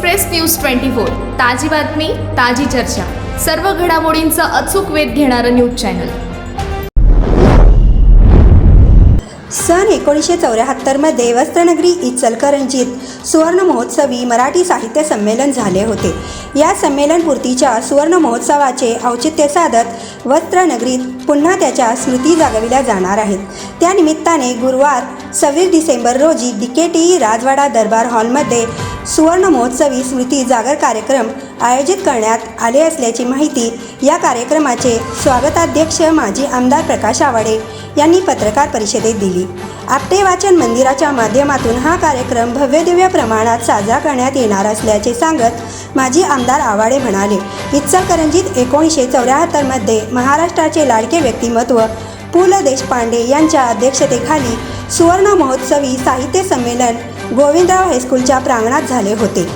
Express news twenty four. ताजी बातमी ताजी चर्चा. सर्व घडामोडींचा अचूक वेध घेणारं न्यूज चॅनल. सन एकोणीसशे चौऱ्याहत्तरमध्ये वस्त्रनगरी इचलकरंजीत सुवर्ण महोत्सवी मराठी साहित्य संमेलन झाले होते. या संमेलनपूर्तीच्या सुवर्ण महोत्सवाचे औचित्य साधत वस्त्रनगरीत पुन्हा त्याच्या स्मृती जागविल्या जाणार आहेत. त्यानिमित्ताने गुरुवार सव्वीस डिसेंबर रोजी डीकेटीई राजवाडा दरबार हॉलमध्ये सुवर्ण महोत्सवी स्मृती जागर कार्यक्रम आयोजित करण्यात आले असल्याची माहिती या कार्यक्रमाचे स्वागताध्यक्ष माजी आमदार प्रकाश आवाडे यांनी पत्रकार परिषदेत दिली. आपटे वाचन मंदिराच्या माध्यमातून हा कार्यक्रम भव्यदिव्य प्रमाणात साजरा करण्यात येणार असल्याचे सांगत माजी आमदार आवाडे म्हणाले इचलकरंजीत एकोणीसशे चौऱ्याहत्तरमध्ये महाराष्ट्राचे लाडके व्यक्तिमत्व पु. ल. देशपांडे यांच्या अध्यक्षतेखाली सुवर्ण महोत्सवी साहित्य संमेलन गोविंदराव हायस्कूलच्या प्रांगणात झाले होते.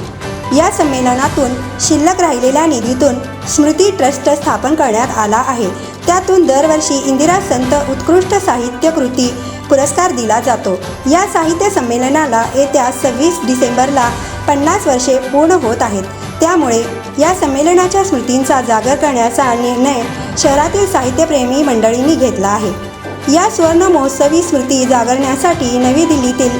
या संमेलनातून शिल्लक राहिलेल्या निधीतून स्मृती ट्रस्ट स्थापन करण्यात आला आहे. त्यातून दरवर्षी इंदिरा संत उत्कृष्ट साहित्य कृती पुरस्कार दिला जातो. या साहित्य संमेलनाला येत्या सव्वीस डिसेंबरला पन्नास वर्षे पूर्ण होत आहेत. त्यामुळे या संमेलनाच्या स्मृतींचा जागर करण्याचा निर्णय शहरातील साहित्यप्रेमी मंडळींनी घेतला आहे. या सुवर्ण महोत्सवी स्मृती जागरण्यासाठी नवी दिल्लीतील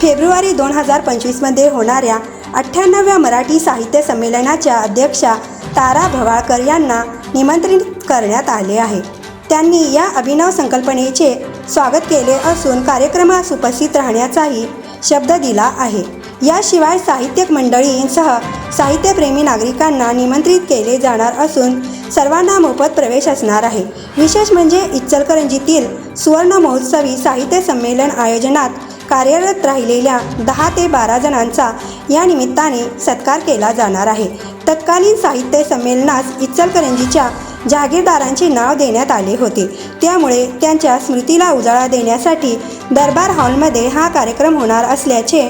फेब्रुवारी दोन हजार पंचवीसमध्ये होणाऱ्या अठ्ठ्याण्णव्या मराठी साहित्य संमेलनाच्या अध्यक्षा तारा भवाळकर यांना निमंत्रित करण्यात आले आहे. त्यांनी या अभिनव संकल्पनेचे स्वागत केले असून कार्यक्रमास उपस्थित राहण्याचाही शब्द दिला आहे. याशिवाय साहित्यिक मंडळींसह साहित्यप्रेमी नागरिकांना निमंत्रित केले जाणार असून सर्वांना मोफत प्रवेश असणार आहे. विशेष म्हणजे इचलकरंजीतील सुवर्ण महोत्सवी साहित्य संमेलन आयोजनात कार्यरत राहिलेल्या दहा ते बारा जणांचा या निमित्ताने सत्कार केला जाणार आहे. तत्कालीन साहित्य संमेलनास इचलकरंजीच्या जहागीरदारांचे नाव देण्यात आले होते. त्यामुळे त्यांच्या स्मृतीला उजाळा देण्यासाठी दरबार हॉलमध्ये हा कार्यक्रम होणार असल्याचे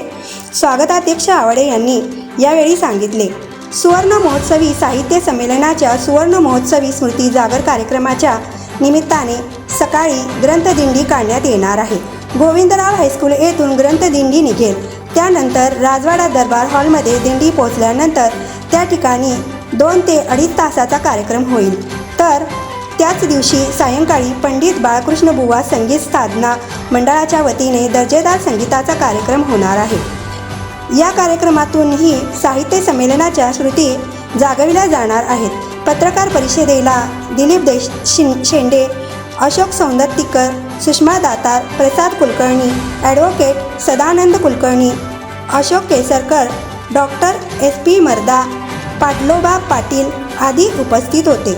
स्वागताध्यक्ष आवडे यांनी यावेळी सांगितले. सुवर्ण महोत्सवी साहित्य संमेलनाच्या सुवर्ण महोत्सवी स्मृती जागर कार्यक्रमाच्या निमित्ताने सकाळी ग्रंथदिंडी काढण्यात येणार आहे. गोविंदराव हायस्कूल येथून ग्रंथदिंडी निघेल. त्यानंतर राजवाडा दरबार हॉलमध्ये दिंडी पोहोचल्यानंतर त्या ठिकाणी दोन ते अडीच तासाचा कार्यक्रम होईल. तर त्याच दिवशी सायंकाळी पंडित बाळकृष्ण बुवा संगीत साधना मंडळाच्या वतीने दर्जेदार संगीताचा कार्यक्रम होणार आहे. या कार्यक्रमातूनही साहित्य संमेलनाच्या स्मृती जागविल्या जाणार आहेत. पत्रकार परिषदेला दिलीप देश शिं Shende Ashok Saundattikar Sushma Datar Prasad Kulkarni advocate Sadanand Kulkarni Ashok Kesarkar doctor S P Marda Patloba Patil आदी उपस्थित होते.